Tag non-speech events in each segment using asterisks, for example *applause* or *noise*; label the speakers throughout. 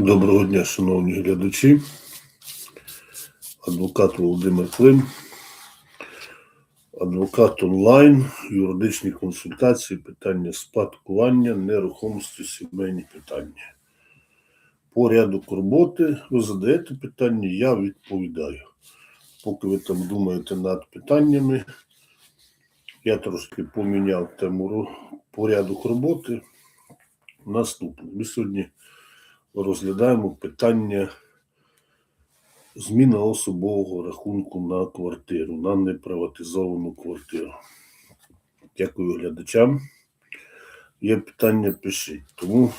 Speaker 1: Доброго дня, шановні глядачі. Адвокат Володимир Клим. Адвокат онлайн, юридичні консультації, питання спадкування, нерухомості, сімейні питання. Порядок роботи, ви задаєте питання, я відповідаю. Поки ви там думаєте над питаннями, я трошки поміняв тему порядок роботи. Наступне. Ми сьогодні розглядаємо питання зміна особового рахунку на квартиру, на неприватизовану квартиру. Дякую глядачам. Є питання, пишіть. Тому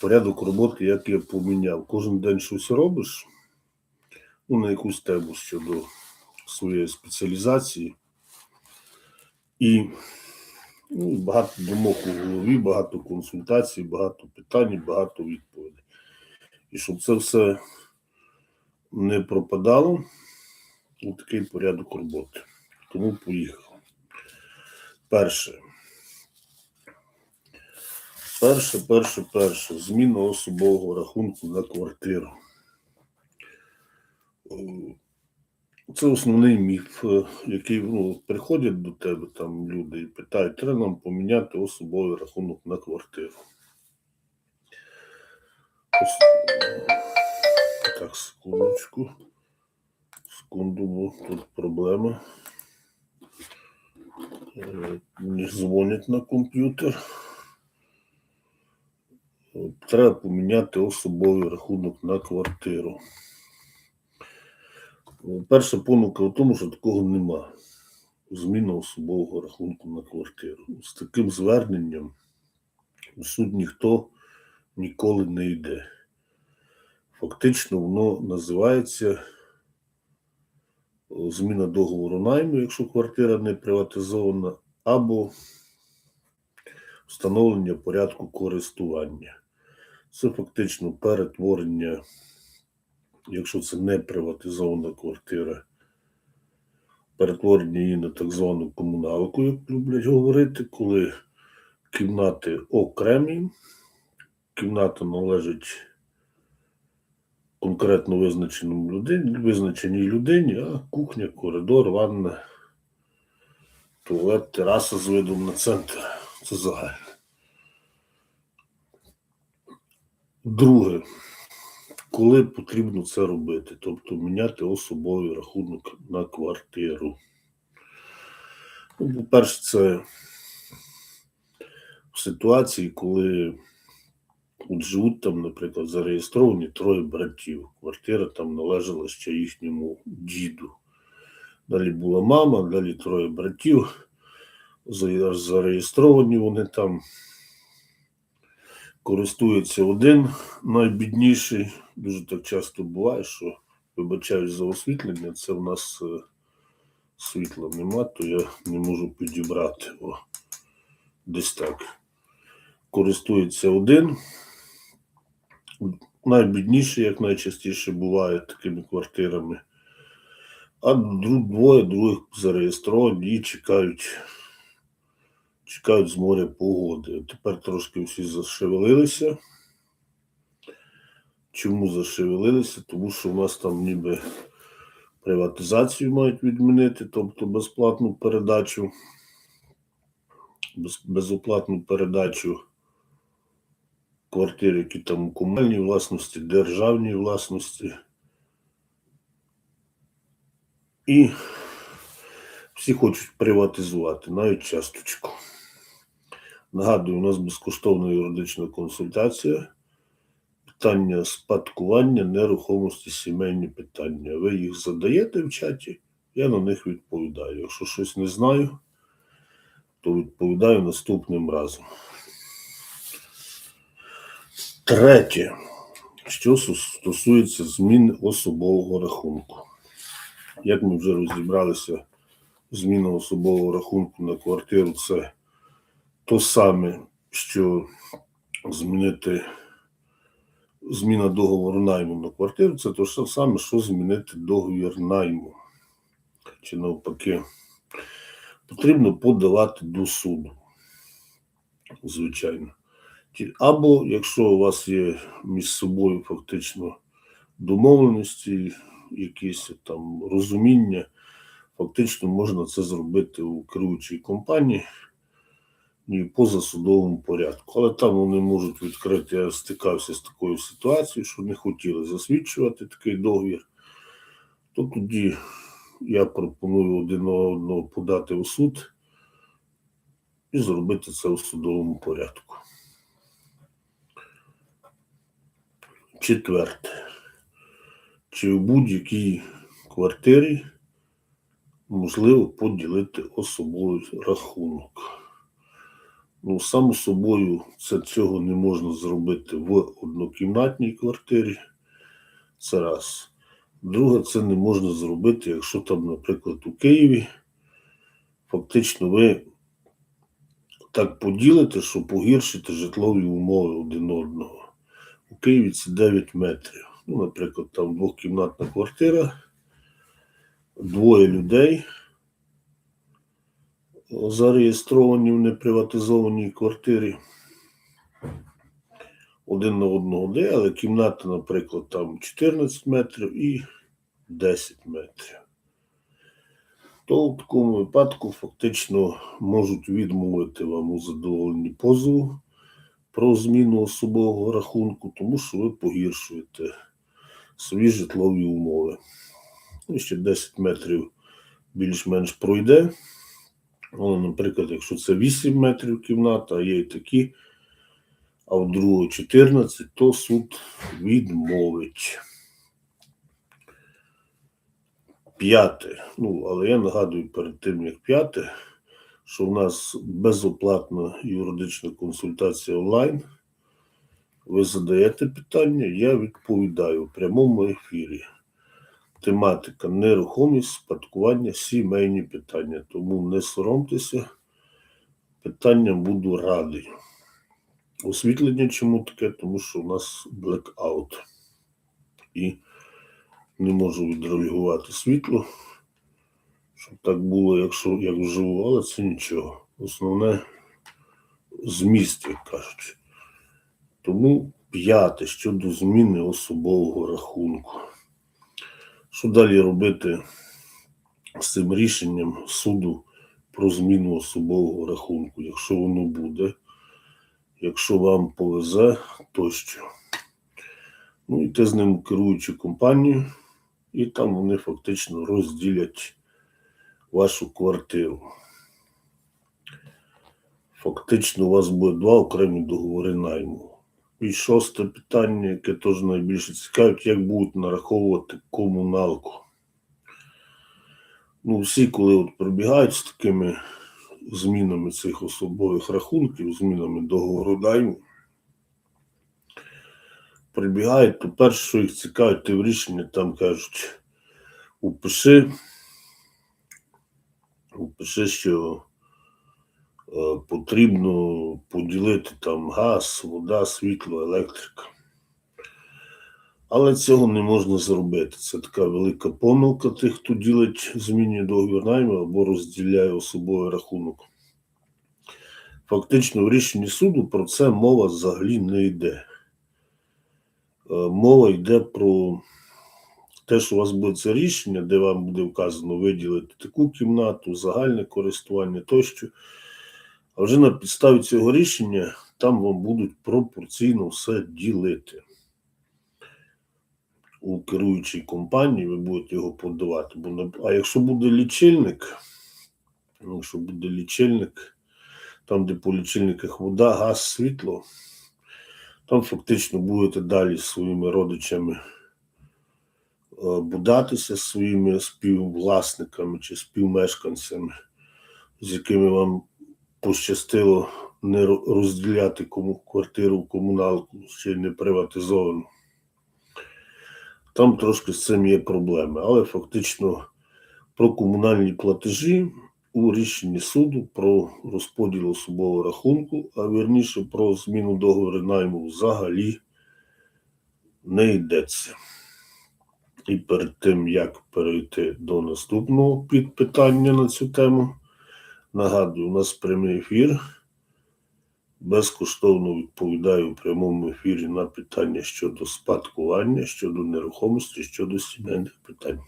Speaker 1: порядок роботи, як я поміняв. Кожен день щось робиш, ну, на якусь тему щодо своєї спеціалізації. І ну, багато думок у голові, багато консультацій, багато питань, багато відповідей. І щоб це все не пропадало, ось такий порядок роботи. Тому поїхав. Перше. Перше, перше, перше. Зміна особового рахунку на квартиру. Це основний міф, е, який ну, приходять до тебе там люди і питають, треба нам поміняти особовий рахунок на квартиру. Ос- Так, секундочку. Секунду, бо тут проблема. Е, Мені дзвонять на комп'ютер. Треба поміняти особовий рахунок на квартиру. Е, Перша помилка в тому, що такого нема. Зміна особового рахунку на квартиру. З таким зверненням у суд ніхто ніколи не йде. Фактично, воно називається зміна договору найму, якщо квартира не приватизована, або встановлення порядку користування. Це фактично перетворення, якщо це не приватизована квартира, перетворення її на так звану комуналку, як люблять говорити, коли кімнати окремі, кімната належить конкретно визначеному людині, визначеній людині, а кухня, коридор, ванна, туалет, тераса з видом на центр. Це загальне. Друге, коли потрібно це робити, тобто міняти особовий рахунок на квартиру. Ну, по-перше, це в ситуації, коли от живуть там, наприклад, зареєстровані троє братів. Квартира там належала ще їхньому діду. Далі була мама, далі троє братів. За- Зареєстровані вони там. Користується один найбідніший. Дуже так часто буває, що вибачаюсь за освітлення, це в нас е, світла нема, то я не можу підібрати. О, десь так. Користується один. Найбідніший, як найчастіше буває такими квартирами. А двоє других зареєстровані і чекають, чекають з моря погоди. Тепер трошки всі зашевелилися. Чому зашевелилися? Тому що у нас там ніби приватизацію мають відмінити, тобто безплатну передачу, без, безоплатну передачу квартир, які там у комунальній власності, державній власності. І всі хочуть приватизувати, навіть часточку. Нагадую, у нас безкоштовна юридична консультація. Питання спадкування, нерухомості, сімейні питання. Ви їх задаєте в чаті, я на них відповідаю. Якщо щось не знаю, то відповідаю наступним разом. Третє, що стосується змін особового рахунку. Як ми вже розібралися, зміна особового рахунку на квартиру це то саме, що змінити зміна договору найму на квартиру, це ж саме, що змінити договір найму. Чи навпаки, потрібно подавати до суду, звичайно. Або якщо у вас є між собою фактично домовленості, якісь там розуміння, фактично можна це зробити у керуючій компанії і позасудовому порядку. Але там вони можуть відкрити, я стикався з такою ситуацією, що не хотіли засвідчувати такий договір, то тоді я пропоную один одного подати у суд і зробити це у судовому порядку. Четверте. Чи в будь-якій квартирі можливо поділити особовий рахунок? Ну, само собою, це цього не можна зробити в однокімнатній квартирі. Це раз. Друге, це не можна зробити, якщо там, наприклад, у Києві фактично ви так поділите, що погіршите житлові умови один одного. У Києві це 9 метрів. Ну, наприклад, там двохкімнатна квартира, двоє людей зареєстровані в неприватизованій квартирі. Один на одного де, але кімната, наприклад, там 14 метрів і 10 метрів. То в такому випадку фактично можуть відмовити вам у задоволенні позову про зміну особового рахунку, тому що ви погіршуєте свої житлові умови. І ще 10 метрів більш-менш пройде. Але, наприклад, якщо це 8 метрів кімната, а є і такі, а в другого 14, то суд відмовить. П'яте. Ну, але я нагадую перед тим, як п'яте, що в нас безоплатна юридична консультація онлайн. Ви задаєте питання, я відповідаю в прямому ефірі. Тематика нерухомість, спадкування, сімейні питання. Тому не соромтеся, питанням буду радий. Освітлення чому таке? Тому що у нас блекаут. І не можу відрегулювати світло, щоб так було, якщо як вживу, але це нічого. Основне зміст, як кажуть. Тому п'яте щодо зміни особового рахунку. Що далі робити з цим рішенням суду про зміну особового рахунку, якщо воно буде, якщо вам повезе, тощо. Ну, йти з ним керуючу компанію, і там вони фактично розділять вашу квартиру. Фактично, у вас буде два окремі договори найму. І шосте питання, яке теж найбільше цікавить, як будуть нараховувати комуналку. Ну, всі, коли от прибігають з такими змінами цих особових рахунків, змінами договору найму, прибігають, то перше, що їх цікавить, ти в рішення там кажуть, упиши, упиши, що потрібно поділити там газ, вода, світло, електрика. Але цього не можна зробити. Це така велика помилка тих, хто ділить, змінює договір найму або розділяє особовий рахунок. Фактично, в рішенні суду про це мова взагалі не йде. Е, Мова йде про те, що у вас буде це рішення, де вам буде вказано виділити таку кімнату, загальне користування тощо. А вже на підставі цього рішення там вам будуть пропорційно все ділити. У керуючій компанії ви будете його на- А якщо буде лічильник, ну, якщо буде лічильник, там, де по лічильниках вода, газ, світло, там фактично будете далі своїми родичами е, будатися, зі своїми співвласниками чи співмешканцями, з якими вам пощастило не розділяти кому квартиру комуналку, ще й не приватизовану. Там трошки з цим є проблеми, але фактично про комунальні платежі у рішенні суду про розподіл особового рахунку, а вірніше про зміну договору найму взагалі не йдеться. І перед тим, як перейти до наступного підпитання на цю тему, нагадую, у нас прямий ефір безкоштовно відповідаю у прямому ефірі на питання щодо спадкування, щодо нерухомості, щодо сімейних питань.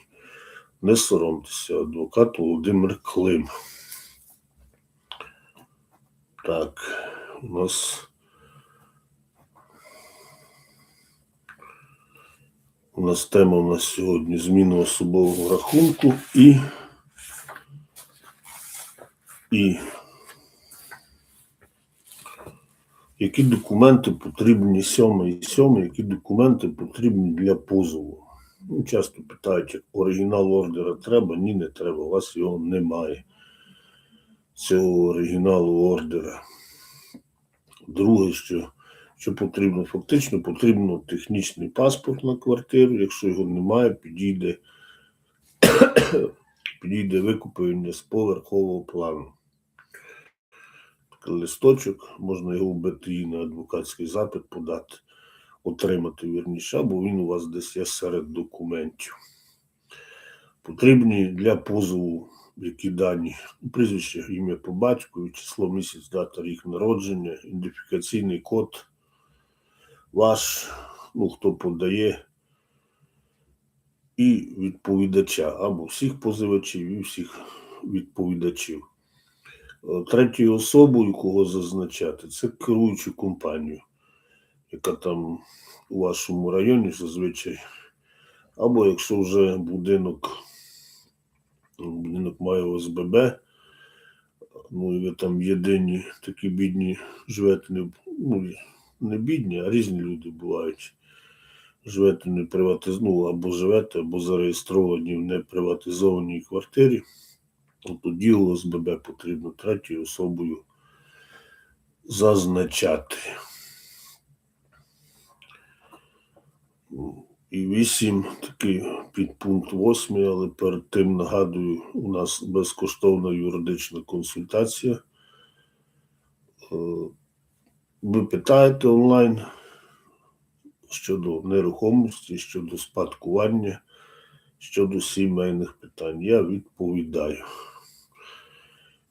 Speaker 1: Не соромтеся, адвокат Володимир Клим. Так, у нас. У нас тема у нас сьогодні зміна особового рахунку і. І які документи потрібні сьоме і сьоме, які документи потрібні для позову. Ну, часто питають, оригінал ордера треба, ні, не треба, у вас його немає. Цього оригіналу ордера. Друге, що, що потрібно, фактично потрібно технічний паспорт на квартиру. Якщо його немає, підійде, *coughs* підійде викуплення з поверхового плану. Листочок, можна його в БТІ на адвокатський запит подати, отримати вірніше, або він у вас десь є серед документів. Потрібні для позову які дані, прізвище, ім'я по батькові, число місяць, дата, рік народження, ідентифікаційний код, ваш, ну хто подає, і відповідача, або всіх позивачів, і всіх відповідачів. Е, Третьою особою, кого зазначати, це керуючу компанію, яка там у вашому районі зазвичай. Або якщо вже будинок будинок має ОСББ, ну і ви там єдині такі бідні живете, не, ну, не бідні, а різні люди бувають. Живете не приватиз... ну, або живете, або зареєстровані в неприватизованій квартирі. Тоді ОСББ потрібно третьою особою зазначати. І вісім, такий підпункт восьмий, але перед тим нагадую, у нас безкоштовна юридична консультація. Е, Ви питаєте онлайн щодо нерухомості, щодо спадкування, щодо сімейних питань. Я відповідаю.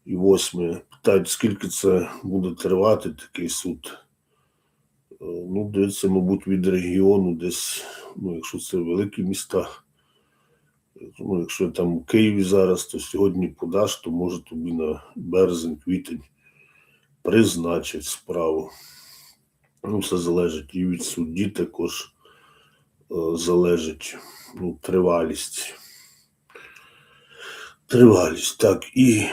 Speaker 1: І восьме. Питають, скільки це буде тривати такий суд. Е, Ну, дивиться, мабуть, від регіону десь, ну, якщо це великі міста, ну, якщо там у Києві зараз, то сьогодні подаш, то може тобі на березень, квітень призначать справу. Ну, все залежить і від судді також е, залежить ну, тривалість. Тривалість, так, і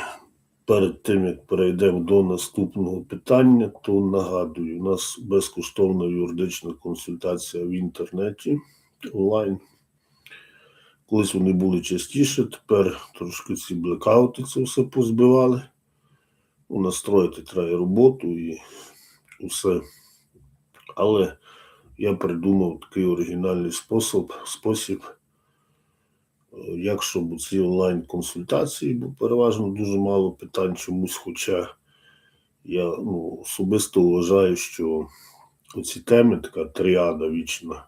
Speaker 1: перед тим, як перейдемо до наступного питання, то нагадую, у нас безкоштовна юридична консультація в інтернеті онлайн. Колись вони були частіше, тепер трошки ці блекаути це все позбивали. Настроїти треба роботу і усе. Але я придумав такий оригінальний спосіб, спосіб е, як щоб ці онлайн-консультації, бо переважно дуже мало питань чомусь, хоча я ну, особисто вважаю, що оці теми, така тріада вічна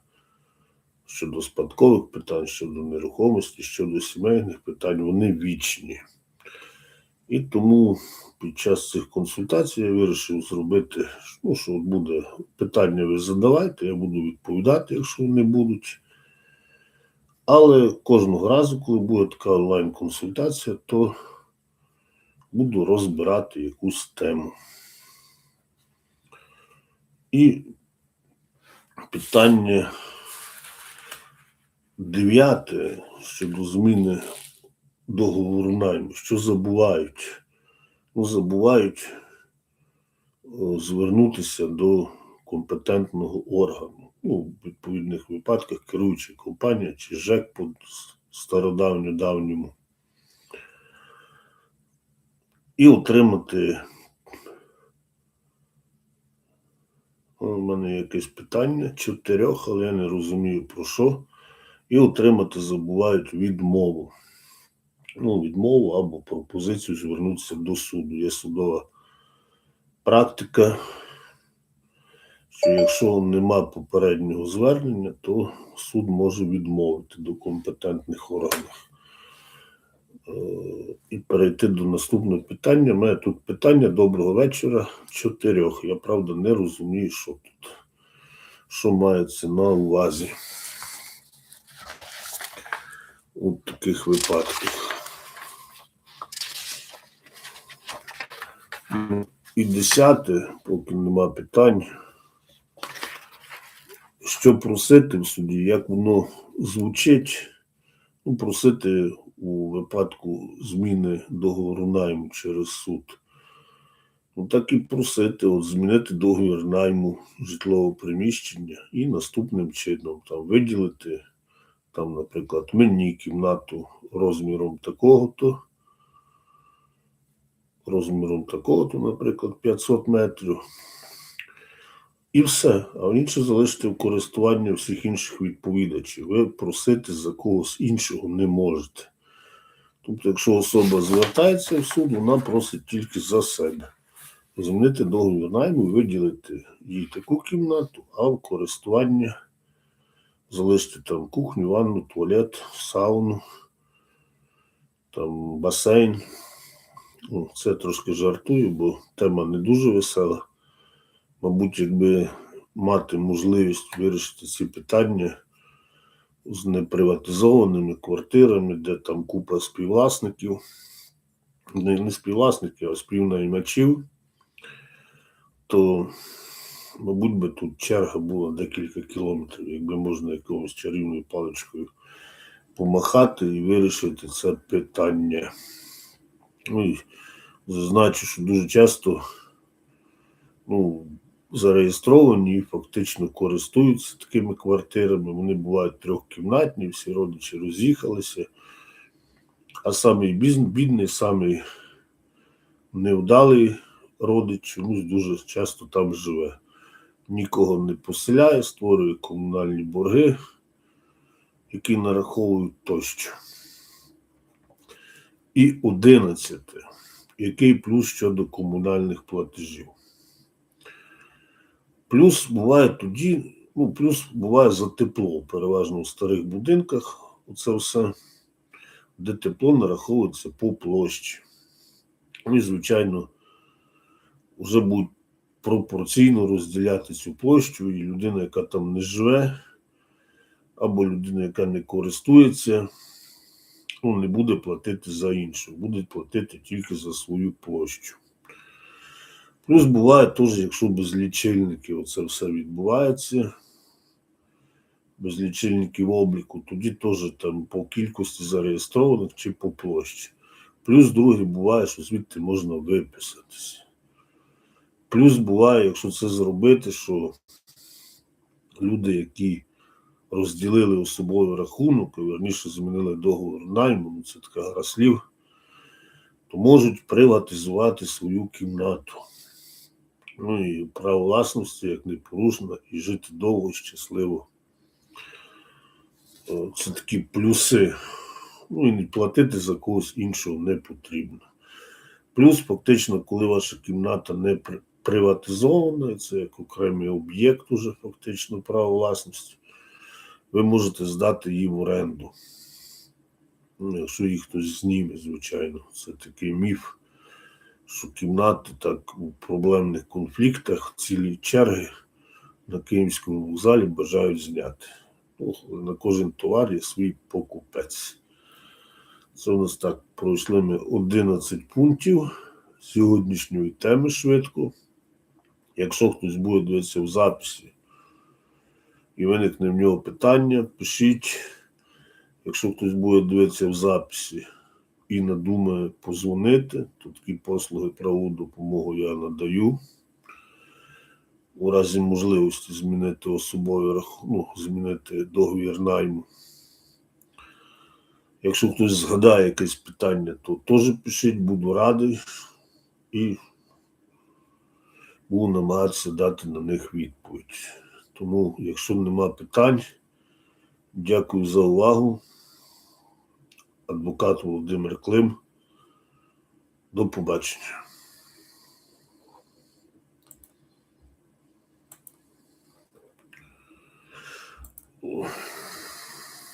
Speaker 1: щодо спадкових питань, щодо нерухомості, щодо сімейних питань, вони вічні. І тому під час цих консультацій я вирішив зробити, ну, що буде питання, ви задавайте, я буду відповідати, якщо вони будуть. Але кожного разу, коли буде така онлайн-консультація, то буду розбирати якусь тему. І питання дев'яте щодо зміни договору найму. Що забувають? Ну, забувають о, звернутися до компетентного органу. Ну, в відповідних випадках керуюча компанія чи ЖЕК по стародавньо давньому. І отримати. У мене якесь питання чотирьох, але я не розумію про що. І отримати забувають відмову. Ну, відмову або пропозицію звернутися до суду. Є судова практика, що якщо нема попереднього звернення, то суд може відмовити до компетентних органів. Е, І перейти до наступного питання. У мене тут питання доброго вечора. Чотирьох. Я правда не розумію, що тут, що мається на увазі у таких випадках. І десяте, поки нема питань. Що просити в суді, як воно звучить? Ну, просити у випадку зміни договору найму через суд. Ну, так і просити, от, змінити договір найму житлового приміщення і наступним чином там виділити, там, наприклад, мені кімнату розміром такого-то, розміром такого-то, наприклад, 500 метрів. І все, а інше залишити в користування всіх інших відповідачів. Ви просити за когось іншого не можете. Тобто, якщо особа звертається в суд, вона просить тільки за себе. Змінити договір найму виділити їй таку кімнату, а в користування залишити там кухню, ванну, туалет, сауну, там басейн. Це трошки жартую, бо тема не дуже весела. Мабуть, якби мати можливість вирішити ці питання з неприватизованими квартирами, де там купа співвласників, не, не співвласників, а співнаймачів, то, мабуть, би тут черга була декілька кілометрів, якби можна якоюсь чарівною паличкою помахати і вирішити це питання. Ну і зазначу, що дуже часто ну, зареєстровані і фактично користуються такими квартирами. Вони бувають трьохкімнатні, всі родичі роз'їхалися. А самий бідний, самий невдалий родич чомусь дуже часто там живе. Нікого не поселяє, створює комунальні борги, які нараховують тощо. І одинадцяте. Який плюс щодо комунальних платежів? Плюс буває тоді, ну, плюс буває за тепло, переважно у старих будинках. Оце все, де тепло нараховується по площі. Ну і, звичайно, вже будуть пропорційно розділяти цю площу, і людина, яка там не живе, або людина, яка не користується, ну, не буде платити за іншу, буде платити тільки за свою площу. Плюс буває теж, якщо без лічильників це все відбувається, без лічильників обліку, тоді теж там по кількості зареєстрованих чи по площі. Плюс друге буває, що звідти можна виписатися. Плюс буває, якщо це зробити, що люди, які розділили особовий рахунок, і верніше змінили договор найму, ну це така гра слів, то можуть приватизувати свою кімнату. Ну і право власності як не порушено, і жити довго, щасливо. Це такі плюси. Ну і не платити за когось іншого не потрібно. Плюс, фактично, коли ваша кімната не приватизована, це як окремий об'єкт, уже фактично право власності, ви можете здати її в оренду. Ну, якщо їх хтось зніме, звичайно, це такий міф що кімнати так у проблемних конфліктах цілі черги на Київському вокзалі бажають зняти. Ну, на кожен товар є свій покупець. Це у нас так пройшли ми 11 пунктів сьогоднішньої теми швидко. Якщо хтось буде дивитися в записі і виникне в нього питання, пишіть. Якщо хтось буде дивитися в записі і надумає позвонити, то такі послуги правову допомогу я надаю. У разі можливості змінити особовий рахунок, ну, змінити договір найму. Якщо хтось згадає якесь питання, то теж пишіть, буду радий і буду намагатися дати на них відповідь. Тому, якщо нема питань, дякую за увагу адвокат Володимир Клим. До побачення. О.